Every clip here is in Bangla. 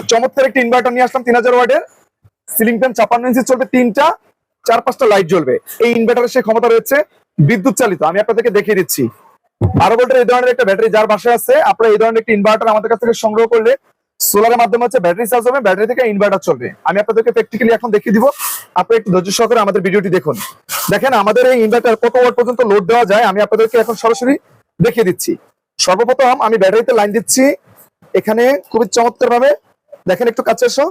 চমৎকার একটি ইনভার্টার নিয়ে আসলাম, তিন হাজার ওয়ার্ডের সিলিং ফ্যান ছাপান্ন ইঞ্চি চলবে, তিনটা, চার পাঁচটা লাইট জ্বলবে। এই ইনভার্টারের সে ক্ষমতা রয়েছে বিদ্যুৎ চালিত, আমি আপনাদেরকে দেখিয়ে দিচ্ছি। বারো ভোল্টের এই ধরনের একটা ব্যাটারি যার বাসায় আছে, আপনারা এই ধরনের একটি ইনভার্টার আমাদের কাছ থেকে সংগ্রহ করলে সোলারের মাধ্যমে হচ্ছে ব্যাটারি চার্জ হবে ব্যাটারি থেকে ইনভার্টার চলবে। আমি আপনাদেরকে প্র্যাকটিক্যালি এখন দেখিয়ে দিব আপনি একটু ধৈর্য সহকারে আমাদের ভিডিওটি দেখুন। দেখেন, আমাদের এই ইনভার্টার কত ওয়াট পর্যন্ত লোড দেওয়া যায়, আমি আপনাদেরকে এখন সরাসরি দেখিয়ে দিচ্ছি। সর্বপ্রথম আমি ব্যাটারিতে লাইন দিচ্ছি, এখানে খুবই চমৎকার ভাবে দেখেন একটু কাছে এসো।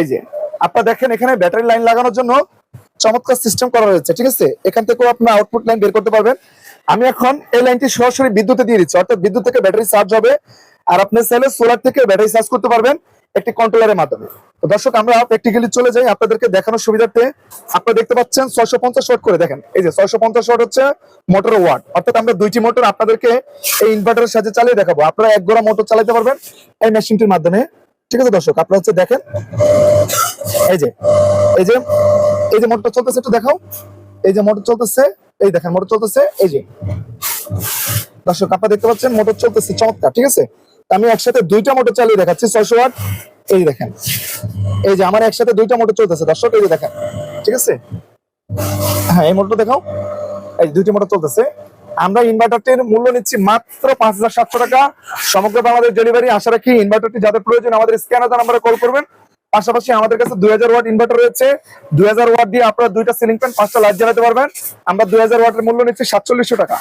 এই যে, আপনারা দেখেন এখানে ব্যাটারি লাইন লাগানোর জন্য চমৎকার সিস্টেম করা হয়েছে ঠিক আছে? এখান থেকেও আপনার আউটপুট লাইন বের করতে পারবেন। আমি এখন এই লাইনটি সরাসরি বিদ্যুতে দিয়ে দিচ্ছি, অর্থাৎ বিদ্যুৎ থেকে ব্যাটারি চার্জ হবে, আর আপনি চাইলে সোলার থেকে ব্যাটারি চার্জ করতে পারবেন একটি কন্ট্রোলারের মাধ্যমে। তো দর্শক, আমরা প্র্যাকটিক্যালি চলে যাই আপনাদেরকে দেখানোর সুবিধার্থে। আপনারা দেখতে পাচ্ছেন ছয়শো পঞ্চাশ করে, দেখেন, এই যে ছয়শো পঞ্চাশ হচ্ছে মোটর ওয়াট অর্থাৎ আমরা দুইটি মোটর আপনাদেরকে এই ইনভার্টারের সাথে চালিয়ে দেখাবো। আপনারা এক গোড়া মোটর চালাতে পারবেন এই মেশিনটির মাধ্যমে। ঠিক আছে দর্শক, আপনারা হচ্ছে দেখেন। এই যে এই যে এই যে মোটর চলতেছে, একটু দেখাও। এই যে মোটর চলতেছে, এই দেখেন মোটর চলতেছে, এই যে। দর্শক, আপনারা দেখতে পাচ্ছেন, মোটর চলতেছে চমৎকার, ঠিক আছে? আমি একসাথে দুইটা মোটর চালিয়ে দেখাচ্ছি, ছয়শো ওয়াট। এই দেখেন, এই যে আমার একসাথে দুইটা মোটর চলতেছে, দর্শক, এই যে দেখেন, ঠিক আছে? হ্যাঁ এই মোটর দেখাও। এই দুইটি মোটর চলতেছে আমরা ইনভার্টারটির মূল্য নিচ্ছি মাত্র পাঁচ হাজার সাতশো টাকা। সমগ্র বাংলাদেশ ডেলিভারি আশা রাখি ইনভার্টারটি যাদের প্রয়োজন আমাদের স্ক্যানার নাম্বারে কল করবেন। পাশাপাশি আমাদের কাছে দুই হাজার ওয়াট ইনভার্টার রয়েছে। দুই হাজার ওয়াট দিয়ে আপনারা দুইটা সিলিং ফ্যান পাঁচটা লাইট জ্বালাতে পারবেন। আমরা দুই হাজার ওয়াটের মূল্য নিচ্ছি সাতচল্লিশশো টাকা।